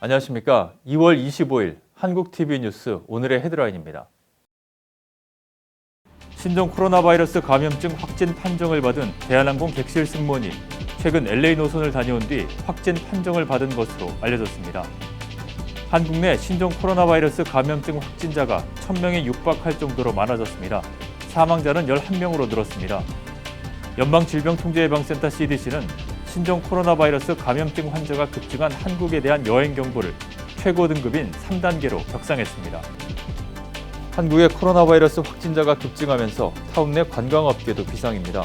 안녕하십니까. 2월 25일 한국TV 뉴스 오늘의 헤드라인입니다. 신종 코로나 바이러스 감염증 확진 판정을 받은 대한항공 객실 승무원이 최근 LA 노선을 다녀온 뒤 확진 판정을 받은 것으로 알려졌습니다. 한국 내 신종 코로나 바이러스 감염증 확진자가 1000명에 육박할 정도로 많아졌습니다. 사망자는 11명으로 늘었습니다. 연방질병통제예방센터 CDC는 신종 코로나 바이러스 감염증 환자가 급증한 한국에 대한 여행 경보를 최고 등급인 3단계로 격상했습니다. 한국의 코로나 바이러스 확진자가 급증하면서 타운 내 관광업계도 비상입니다.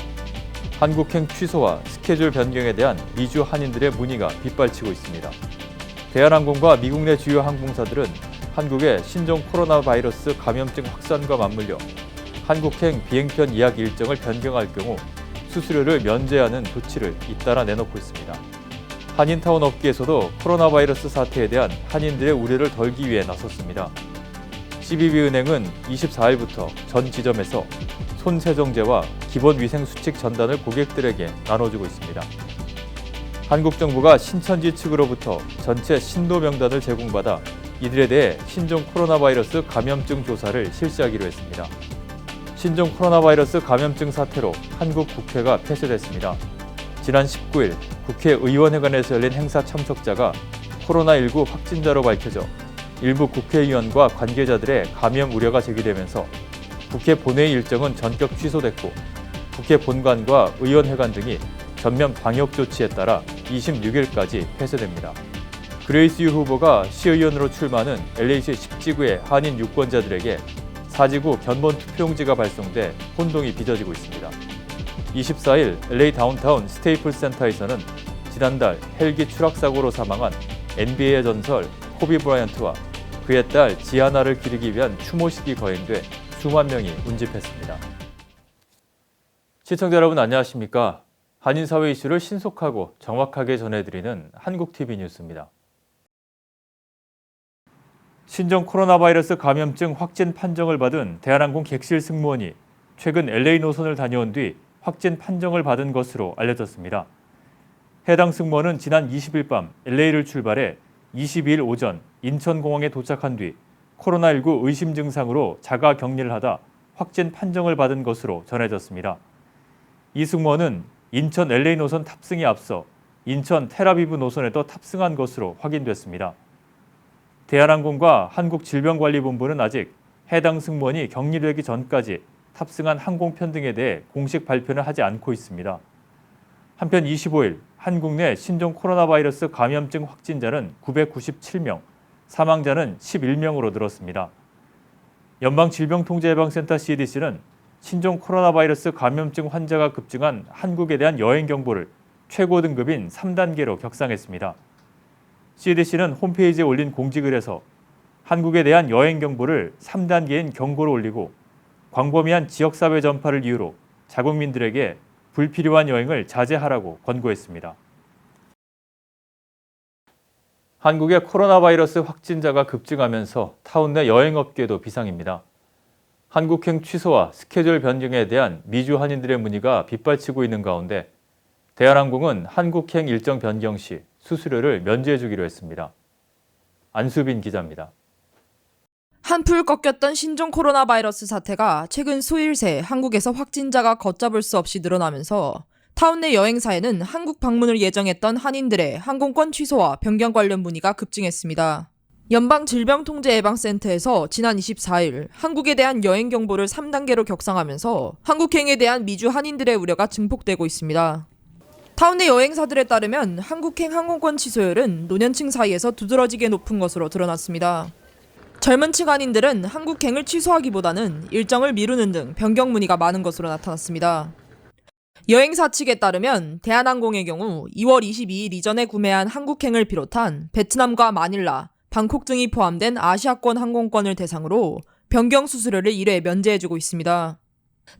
한국행 취소와 스케줄 변경에 대한 미주 한인들의 문의가 빗발치고 있습니다. 대한항공과 미국 내 주요 항공사들은 한국의 신종 코로나 바이러스 감염증 확산과 맞물려 한국행 비행편 예약 일정을 변경할 경우 수수료를 면제하는 조치를 잇따라 내놓고 있습니다. 한인타운 업계에서도 코로나 바이러스 사태에 대한 한인들의 우려를 덜기 위해 나섰습니다. CBB은행은 24일부터 전 지점에서 손 세정제와 기본 위생 수칙 전단을 고객들에게 나눠주고 있습니다. 한국 정부가 신천지 측으로부터 전체 신도 명단을 제공받아 이들에 대해 신종 코로나 바이러스 감염증 조사를 실시하기로 했습니다. 신종 코로나 바이러스 감염증 사태로 한국 국회가 폐쇄됐습니다. 지난 19일 국회의원회관에서 열린 행사 참석자가 코로나19 확진자로 밝혀져 일부 국회의원과 관계자들의 감염 우려가 제기되면서 국회 본회의 일정은 전격 취소됐고 국회 본관과 의원회관 등이 전면 방역 조치에 따라 26일까지 폐쇄됩니다. 그레이스 유 후보가 시의원으로 출마하는 LA시 10지구의 한인 유권자들에게 사지구 견본 투표용지가 발송돼 혼동이 빚어지고 있습니다. 24일 LA 다운타운 스테이플 센터에서는 지난달 헬기 추락 사고로 사망한 NBA의 전설 코비 브라이언트와 그의 딸 지아나를 기리기 위한 추모식이 거행돼 수만 명이 운집했습니다. 시청자 여러분 안녕하십니까? 한인 사회 이슈를 신속하고 정확하게 전해드리는 한국 TV 뉴스입니다. 신종 코로나 바이러스 감염증 확진 판정을 받은 대한항공 객실 승무원이 최근 LA 노선을 다녀온 뒤 확진 판정을 받은 것으로 알려졌습니다. 해당 승무원은 지난 20일 밤 LA를 출발해 22일 오전 인천공항에 도착한 뒤 코로나19 의심 증상으로 자가 격리를 하다 확진 판정을 받은 것으로 전해졌습니다. 이 승무원은 인천 LA 노선 탑승에 앞서 인천 테라비브 노선에도 탑승한 것으로 확인됐습니다. 대한항공과 한국질병관리본부는 아직 해당 승무원이 격리되기 전까지 탑승한 항공편 등에 대해 공식 발표는 하지 않고 있습니다. 한편 25일 한국 내 신종 코로나 바이러스 감염증 확진자는 997명, 사망자는 11명으로 늘었습니다. 연방질병통제예방센터 CDC는 신종 코로나 바이러스 감염증 환자가 급증한 한국에 대한 여행 경보를 최고 등급인 3단계로 격상했습니다. CDC는 홈페이지에 올린 공지글에서 한국에 대한 여행 경보를 3단계인 경고로 올리고 광범위한 지역사회 전파를 이유로 자국민들에게 불필요한 여행을 자제하라고 권고했습니다. 한국의 코로나 바이러스 확진자가 급증하면서 타운 내 여행업계도 비상입니다. 한국행 취소와 스케줄 변경에 대한 미주 한인들의 문의가 빗발치고 있는 가운데 대한항공은 한국행 일정 변경 시 수수료를 면제해 주기로 했습니다. 안수빈 기자입니다. 한풀 꺾였던 신종 코로나 바이러스 사태가 최근 수일 새 한국에서 확진자가 걷잡을 수 없이 늘어나면서 타운 내 여행사에는 한국 방문을 예정했던 한인들의 항공권 취소와 변경 관련 문의가 급증했습니다. 연방질병통제예방센터에서 지난 24일 한국에 대한 여행 경보를 3단계로 격상하면서 한국행에 대한 미주 한인들의 우려가 증폭되고 있습니다. 타운 내 여행사들에 따르면 한국행 항공권 취소율은 노년층 사이에서 두드러지게 높은 것으로 드러났습니다. 젊은 층 한인들은 한국행을 취소하기보다는 일정을 미루는 등 변경 문의가 많은 것으로 나타났습니다. 여행사 측에 따르면 대한항공의 경우 2월 22일 이전에 구매한 한국행을 비롯한 베트남과 마닐라, 방콕 등이 포함된 아시아권 항공권을 대상으로 변경 수수료를 1회 면제해주고 있습니다.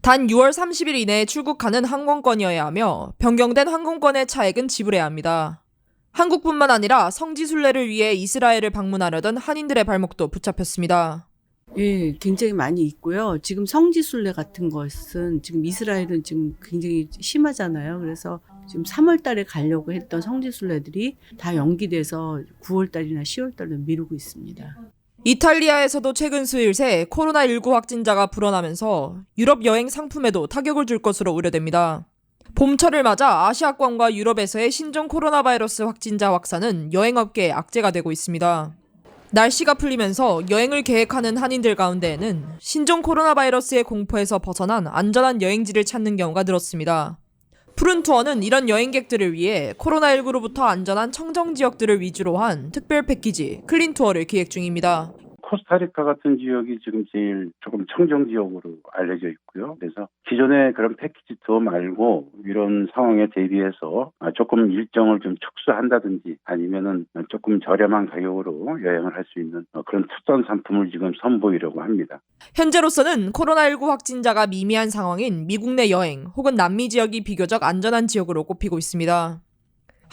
단 6월 30일 이내에 출국하는 항공권이어야 하며 변경된 항공권의 차액은 지불해야 합니다. 한국뿐만 아니라 성지 순례를 위해 이스라엘을 방문하려던 한인들의 발목도 붙잡혔습니다. 예, 굉장히 많이 있고요. 지금 성지순례 같은 것은 지금 이스라엘은 지금 굉장히 심하잖아요. 그래서 지금 3월 달에 가려고 했던 성지순례들이 다 연기돼서 9월 달이나 10월 달로 미루고 있습니다. 이탈리아에서도 최근 수일 새 코로나19 확진자가 불어나면서 유럽 여행 상품에도 타격을 줄 것으로 우려됩니다. 봄철을 맞아 아시아권과 유럽에서의 신종 코로나 바이러스 확진자 확산은 여행업계에 악재가 되고 있습니다. 날씨가 풀리면서 여행을 계획하는 한인들 가운데에는 신종 코로나 바이러스의 공포에서 벗어난 안전한 여행지를 찾는 경우가 늘었습니다. 푸른 투어는 이런 여행객들을 위해 코로나19로부터 안전한 청정 지역들을 위주로 한 특별 패키지 클린 투어를 기획 중입니다. 코스타리카 같은 지역이 지금 제일 조금 청정 지역으로 알려져 있고요. 그래서 기존의 그런 패키지 투어 말고 이런 상황에 대비해서 아, 조금 일정을 좀 축소한다든지 아니면은 조금 저렴한 가격으로 여행을 할 수 있는 어, 그런 특선 상품을 지금 선보이려고 합니다. 현재로서는 코로나19 확진자가 미미한 상황인 미국 내 여행 혹은 남미 지역이 비교적 안전한 지역으로 꼽히고 있습니다.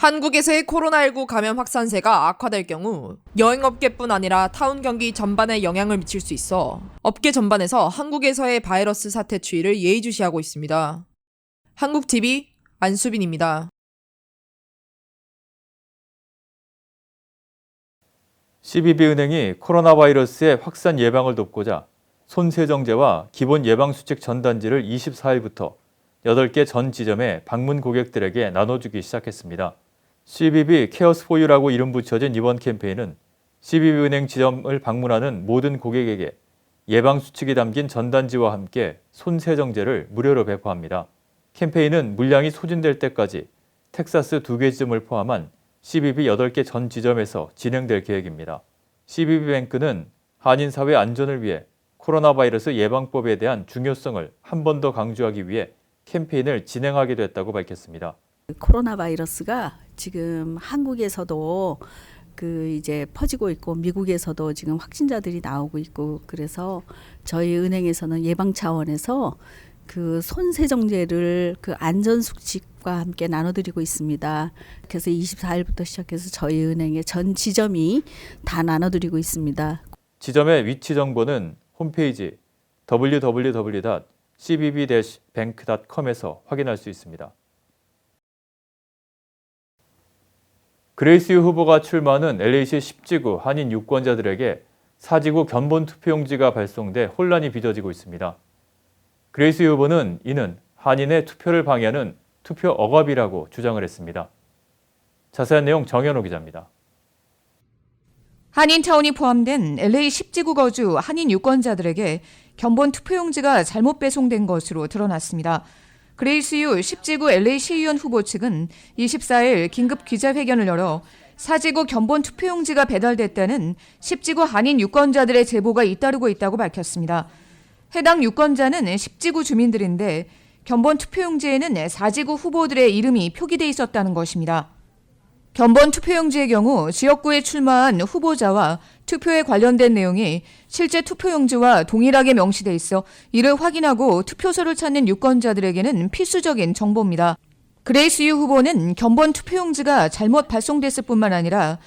한국에서의 코로나19 감염 확산세가 악화될 경우 여행업계뿐 아니라 타운 경기 전반에 영향을 미칠 수 있어 업계 전반에서 한국에서의 바이러스 사태 추이를 예의주시하고 있습니다. 한국TV 안수빈입니다. CBB은행이 코로나 바이러스의 확산 예방을 돕고자 손세정제와 기본 예방수칙 전단지를 24일부터 8개 전 지점에 방문 고객들에게 나눠주기 시작했습니다. CBB 케어스 포유라고 이름 붙여진 이번 캠페인은 CBB은행 지점을 방문하는 모든 고객에게 예방 수칙이 담긴 전단지와 함께 손세정제를 무료로 배포합니다. 캠페인은 물량이 소진될 때까지 텍사스 두 개 지점을 포함한 CBB 8개 전 지점에서 진행될 계획입니다. CBB뱅크는 한인 사회 안전을 위해 코로나 바이러스 예방법에 대한 중요성을 한 번 더 강조하기 위해 캠페인을 진행하게 됐다고 밝혔습니다. 코로나 바이러스가 지금 한국에서도 그 이제 퍼지고 있고 미국에서도 지금 확진자들이 나오고 있고 그래서 저희 은행에서는 예방 차원에서 그 손세정제를 그 안전 수칙과 함께 나눠드리고 있습니다. 그래서 24일부터 시작해서 저희 은행의 전 지점이 다 나눠드리고 있습니다. 지점의 위치 정보는 홈페이지 www.cbb-bank.com에서 확인할 수 있습니다. 그레이스 유 후보가 출마하는 LA시 10지구 한인 유권자들에게 사지구 견본 투표용지가 발송돼 혼란이 빚어지고 있습니다. 그레이스 유 후보는 이는 한인의 투표를 방해하는 투표 억압이라고 주장을 했습니다. 자세한 내용 정현호 기자입니다. 한인타운이 포함된 LA 10지구 거주 한인 유권자들에게 견본 투표용지가 잘못 배송된 것으로 드러났습니다. 그레이스 유 10지구 LA 시의원 후보 측은 24일 긴급 기자회견을 열어 사지구 견본 투표용지가 배달됐다는 10지구 한인 유권자들의 제보가 잇따르고 있다고 밝혔습니다. 해당 유권자는 10지구 주민들인데 견본 투표용지에는 4지구 후보들의 이름이 표기돼 있었다는 것입니다. 견본 투표용지의 경우 지역구에 출마한 후보자와 투표에 관련된 내용이 실제 투표용지와 동일하게 명시돼 있어 이를 확인하고 투표소를 찾는 유권자들에게는 필수적인 정보입니다. 그레이스 유 후보는 견본 투표용지가 잘못 발송됐을 뿐만 아니라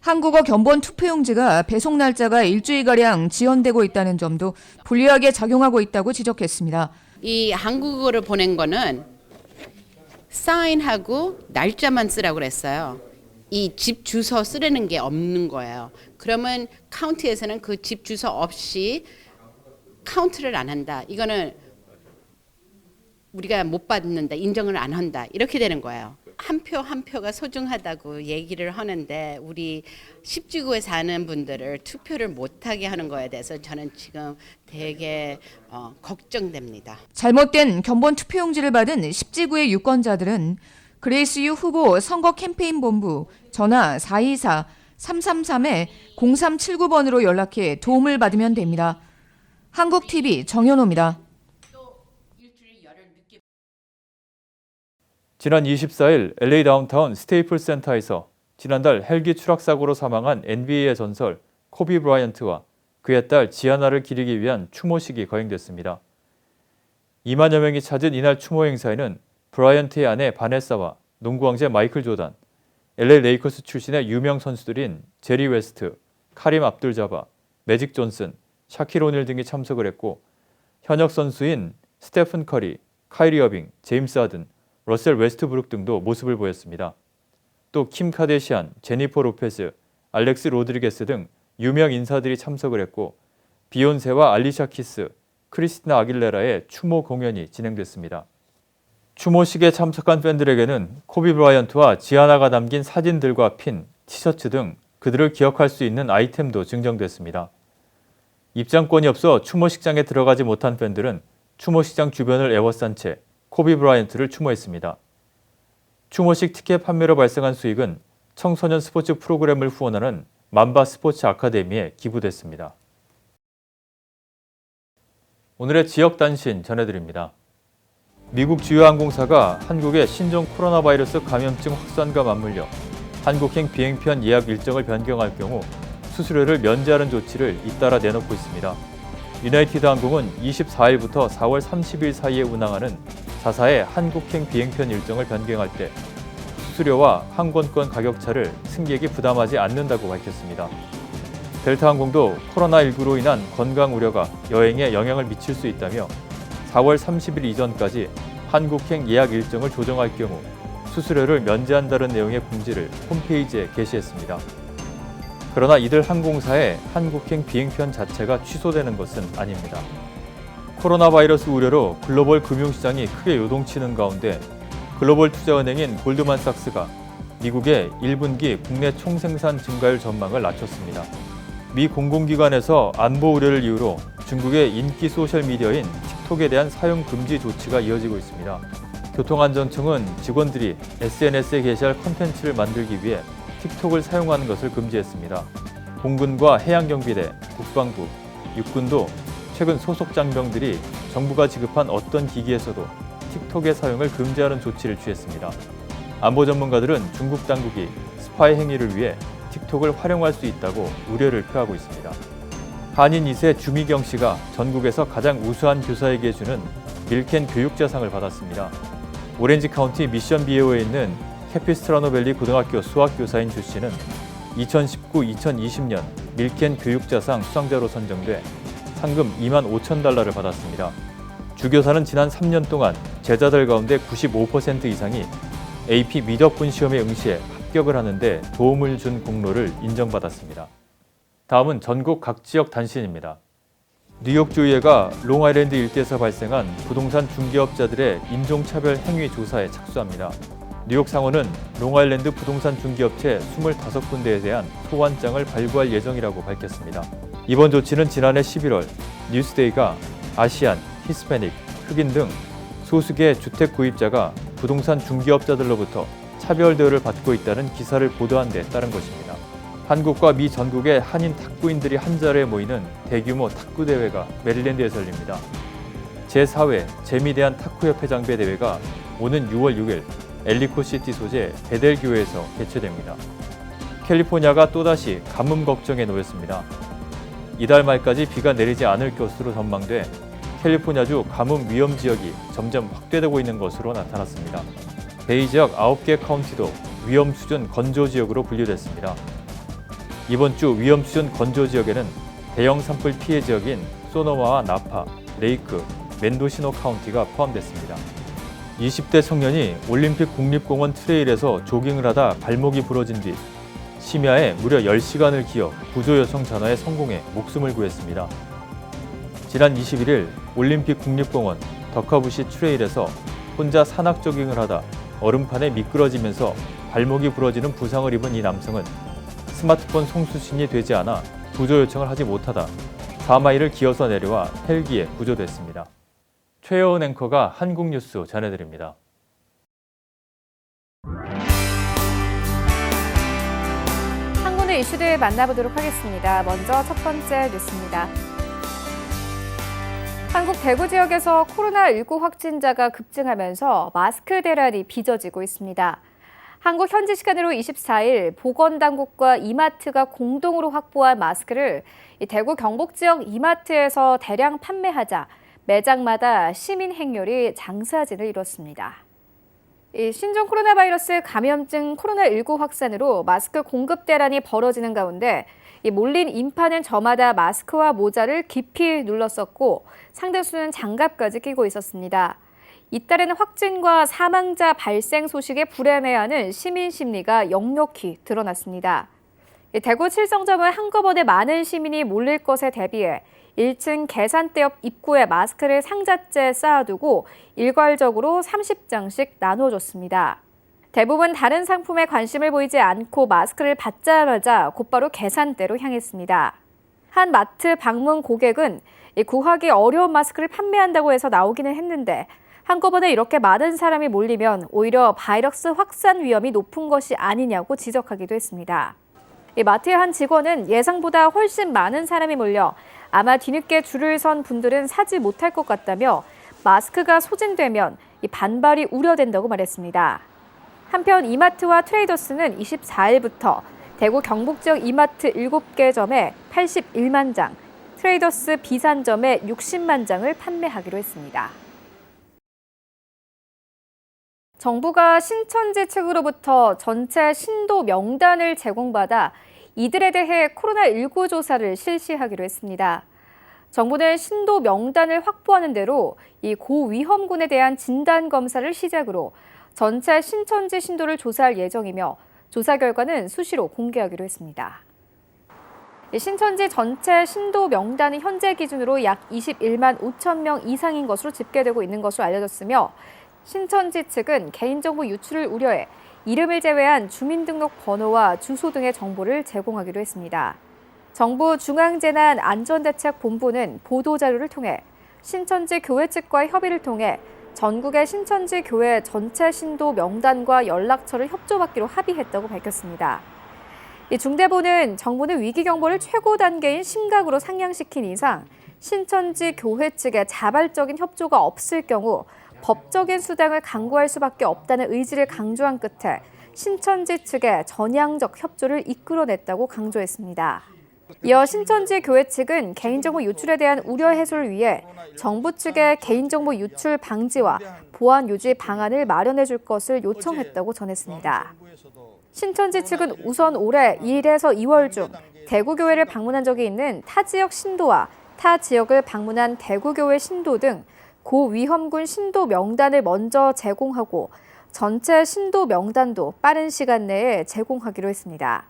한국어 견본 투표용지가 배송 날짜가 일주일가량 지연되고 있다는 점도 불리하게 작용하고 있다고 지적했습니다. 이 한국어를 보낸 거는 사인하고 날짜만 쓰라고 그랬어요. 이 집 주소 쓰라는 게 없는 거예요. 그러면 카운티에서는 그 집 주소 없이 카운트를 안 한다. 이거는 우리가 못 받는다, 인정을 안 한다. 이렇게 되는 거예요. 한 표한 표가 소중하다고 얘기를 하는데 우리 10지구에 사는 분들을 투표를 못하게 하는 거에 대해서 저는 지금 되게 어, 걱정됩니다. 잘못된 견본 투표용지를 받은 10지구의 유권자들은 그레이스 유 후보 선거 캠페인 본부 전화 424-333-0379번으로 연락해 도움을 받으면 됩니다. 한국TV 정현호입니다. 지난 24일 LA 다운타운 스테이플 센터에서 지난달 헬기 추락 사고로 사망한 NBA의 전설 코비 브라이언트와 그의 딸 지아나를 기리기 위한 추모식이 거행됐습니다. 2만여 명이 찾은 이날 추모 행사에는 브라이언트의 아내 바네사와 농구 왕제 마이클 조단, LA 레이커스 출신의 유명 선수들인 제리 웨스트, 카림 압둘 자바, 매직 존슨, 샤킬 오닐 등이 참석을 했고 현역 선수인 스테픈 커리, 카이리 어빙, 제임스 하든, 러셀 웨스트브룩 등도 모습을 보였습니다. 또 킴 카데시안, 제니퍼 로페즈, 알렉스 로드리게스 등 유명 인사들이 참석을 했고 비욘세와 알리샤 키스, 크리스티나 아길레라의 추모 공연이 진행됐습니다. 추모식에 참석한 팬들에게는 코비 브라이언트와 지아나가 담긴 사진들과 핀, 티셔츠 등 그들을 기억할 수 있는 아이템도 증정됐습니다. 입장권이 없어 추모식장에 들어가지 못한 팬들은 추모식장 주변을 에워싼 채 코비 브라이언트를 추모했습니다. 추모식 티켓 판매로 발생한 수익은 청소년 스포츠 프로그램을 후원하는 만바 스포츠 아카데미에 기부됐습니다. 오늘의 지역 단신 전해드립니다. 미국 주요 항공사가 한국의 신종 코로나 바이러스 감염증 확산과 맞물려 한국행 비행편 예약 일정을 변경할 경우 수수료를 면제하는 조치를 잇따라 내놓고 있습니다. 유나이티드 항공은 24일부터 4월 30일 사이에 운항하는 자사의 한국행 비행편 일정을 변경할 때 수수료와 항공권 가격차를 승객이 부담하지 않는다고 밝혔습니다. 델타 항공도 코로나19로 인한 건강 우려가 여행에 영향을 미칠 수 있다며 4월 30일 이전까지 한국행 예약 일정을 조정할 경우 수수료를 면제한다는 내용의 공지를 홈페이지에 게시했습니다. 그러나 이들 항공사의 한국행 비행편 자체가 취소되는 것은 아닙니다. 코로나 바이러스 우려로 글로벌 금융시장이 크게 요동치는 가운데 글로벌 투자은행인 골드만삭스가 미국의 1분기 국내 총생산 증가율 전망을 낮췄습니다. 미 공공기관에서 안보 우려를 이유로 중국의 인기 소셜미디어인 틱톡에 대한 사용 금지 조치가 이어지고 있습니다. 교통안전청은 직원들이 SNS에 게시할 컨텐츠를 만들기 위해 틱톡을 사용하는 것을 금지했습니다. 공군과 해양경비대, 국방부, 육군도 최근 소속 장병들이 정부가 지급한 어떤 기기에서도 틱톡의 사용을 금지하는 조치를 취했습니다. 안보 전문가들은 중국 당국이 스파이 행위를 위해 틱톡을 활용할 수 있다고 우려를 표하고 있습니다. 한인 2세 주미경 씨가 전국에서 가장 우수한 교사에게 주는 밀켄 교육자상을 받았습니다. 오렌지 카운티 미션 비에오에 있는 캐피스트라노밸리 고등학교 수학교사인 주 씨는 2019-2020년 밀켄 교육자상 수상자로 선정돼 상금 2만 5천 달러를 받았습니다. 주교사는 지난 3년 동안 제자들 가운데 95% 이상이 AP 미적분 시험에 응시해 합격을 하는데 도움을 준 공로를 인정받았습니다. 다음은 전국 각 지역 단신입니다. 뉴욕 주의회가 롱아일랜드 일대에서 발생한 부동산 중개업자들의 인종차별 행위 조사에 착수합니다. 뉴욕 상원은 롱아일랜드 부동산 중개업체 25군데에 대한 소환장을 발부할 예정이라고 밝혔습니다. 이번 조치는 지난해 11월 뉴스데이가 아시안, 히스패닉, 흑인 등 소수의 주택 구입자가 부동산 중개업자들로부터 차별 대우를 받고 있다는 기사를 보도한 데 따른 것입니다. 한국과 미 전국의 한인 탁구인들이 한 자리에 모이는 대규모 탁구 대회가 메릴랜드에서 열립니다. 제4회 재미대한 탁구협회 장배 대회가 오는 6월 6일 엘리코 시티 소재 베델 교회에서 개최됩니다. 캘리포니아가 또다시 가뭄 걱정에 놓였습니다. 이달 말까지 비가 내리지 않을 것으로 전망돼 캘리포니아주 가뭄 위험 지역이 점점 확대되고 있는 것으로 나타났습니다. 베이 지역 9개 카운티도 위험 수준 건조 지역으로 분류됐습니다. 이번 주 위험 수준 건조 지역에는 대형 산불 피해 지역인 소노마와 나파, 레이크, 멘도시노 카운티가 포함됐습니다. 20대 청년이 올림픽 국립공원 트레일에서 조깅을 하다 발목이 부러진 뒤 심야에 무려 10시간을 기어 구조 요청 전화에 성공해 목숨을 구했습니다. 지난 21일 올림픽 국립공원 덕커부시 트레일에서 혼자 산악 조깅을 하다 얼음판에 미끄러지면서 발목이 부러지는 부상을 입은 이 남성은 스마트폰 송수신이 되지 않아 구조 요청을 하지 못하다 4마일을 기어서 내려와 헬기에 구조됐습니다. 최여은 앵커가 한국 뉴스 전해드립니다. 한국의 이슈들 만나보도록 하겠습니다. 먼저 첫 번째 뉴스입니다. 한국 대구 지역에서 코로나19 확진자가 급증하면서 마스크 대란이 빚어지고 있습니다. 한국 현지 시간으로 24일 보건당국과 이마트가 공동으로 확보한 마스크를 대구 경북 지역 이마트에서 대량 판매하자 매장마다 시민 행렬이 장사진을 이뤘습니다. 이 신종 코로나 바이러스 감염증 코로나19 확산으로 마스크 공급 대란이 벌어지는 가운데 이 몰린 인파는 저마다 마스크와 모자를 깊이 눌렀었고 상당수는 장갑까지 끼고 있었습니다. 잇따르는 확진과 사망자 발생 소식에 불안해하는 시민 심리가 역력히 드러났습니다. 대구 칠성점은 한꺼번에 많은 시민이 몰릴 것에 대비해 1층 계산대 옆 입구에 마스크를 상자째에 쌓아두고 일괄적으로 30장씩 나눠줬습니다. 대부분 다른 상품에 관심을 보이지 않고 마스크를 받자마자 곧바로 계산대로 향했습니다. 한 마트 방문 고객은 이 구하기 어려운 마스크를 판매한다고 해서 나오기는 했는데 한꺼번에 이렇게 많은 사람이 몰리면 오히려 바이러스 확산 위험이 높은 것이 아니냐고 지적하기도 했습니다. 이 마트의 한 직원은 예상보다 훨씬 많은 사람이 몰려 아마 뒤늦게 줄을 선 분들은 사지 못할 것 같다며 마스크가 소진되면 이 반발이 우려된다고 말했습니다. 한편 이마트와 트레이더스는 24일부터 대구 경북 지역 이마트 7개 점에 81만 장, 트레이더스 비산점에 60만 장을 판매하기로 했습니다. 정부가 신천지 측으로부터 전체 신도 명단을 제공받아 이들에 대해 코로나19 조사를 실시하기로 했습니다. 정부는 신도 명단을 확보하는 대로 이 고위험군에 대한 진단 검사를 시작으로 전체 신천지 신도를 조사할 예정이며 조사 결과는 수시로 공개하기로 했습니다. 이 신천지 전체 신도 명단은 현재 기준으로 약 21만 5천 명 이상인 것으로 집계되고 있는 것으로 알려졌으며 신천지 측은 개인정보 유출을 우려해 이름을 제외한 주민등록 번호와 주소 등의 정보를 제공하기로 했습니다. 정부 중앙재난안전대책본부는 보도자료를 통해 신천지 교회 측과의 협의를 통해 전국의 신천지 교회 전체 신도 명단과 연락처를 협조받기로 합의했다고 밝혔습니다. 이 중대본은 정부는 위기 경보를 최고 단계인 심각으로 상향시킨 이상 신천지 교회 측의 자발적인 협조가 없을 경우 법적인 수당을 강구할 수밖에 없다는 의지를 강조한 끝에 신천지 측의 전향적 협조를 이끌어냈다고 강조했습니다. 이어 신천지 교회 측은 개인정보 유출에 대한 우려 해소를 위해 정부 측에 개인정보 유출 방지와 보안 유지 방안을 마련해 줄 것을 요청했다고 전했습니다. 신천지 측은 우선 올해 1에서 2월 중 대구교회를 방문한 적이 있는 타 지역 신도와 타 지역을 방문한 대구교회 신도 등 고위험군 신도 명단을 먼저 제공하고 전체 신도 명단도 빠른 시간 내에 제공하기로 했습니다.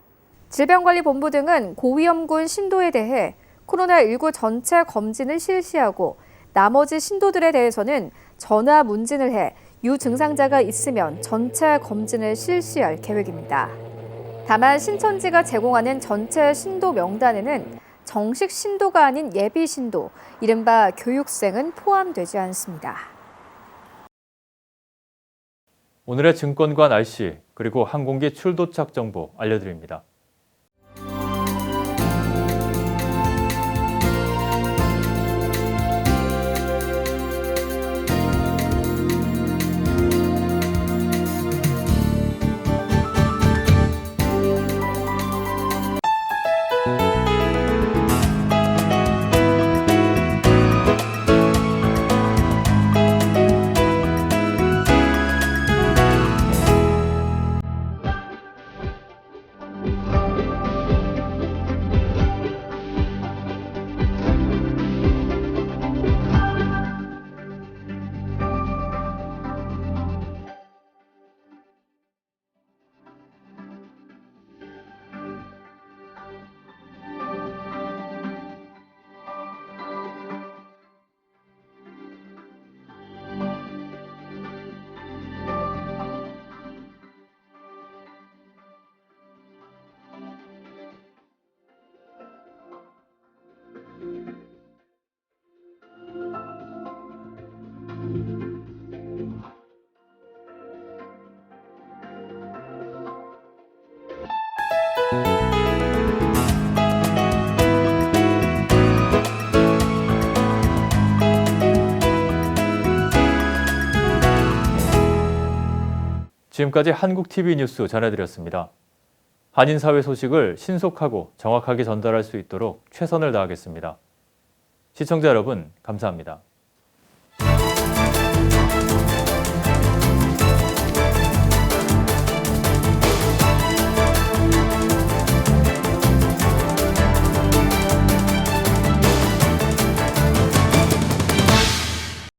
질병관리본부 등은 고위험군 신도에 대해 코로나19 전체 검진을 실시하고 나머지 신도들에 대해서는 전화 문진을 해 유증상자가 있으면 전체 검진을 실시할 계획입니다. 다만 신천지가 제공하는 전체 신도 명단에는 정식 신도가 아닌 예비 신도, 이른바 교육생은 포함되지 않습니다. 오늘의 증권과 날씨 그리고 항공기 출도착 정보 알려드립니다. 지금까지 한국 TV 뉴스 전해드렸습니다. 한인 사회 소식을 신속하고 정확하게 전달할 수 있도록 최선을 다하겠습니다. 시청자 여러분, 감사합니다.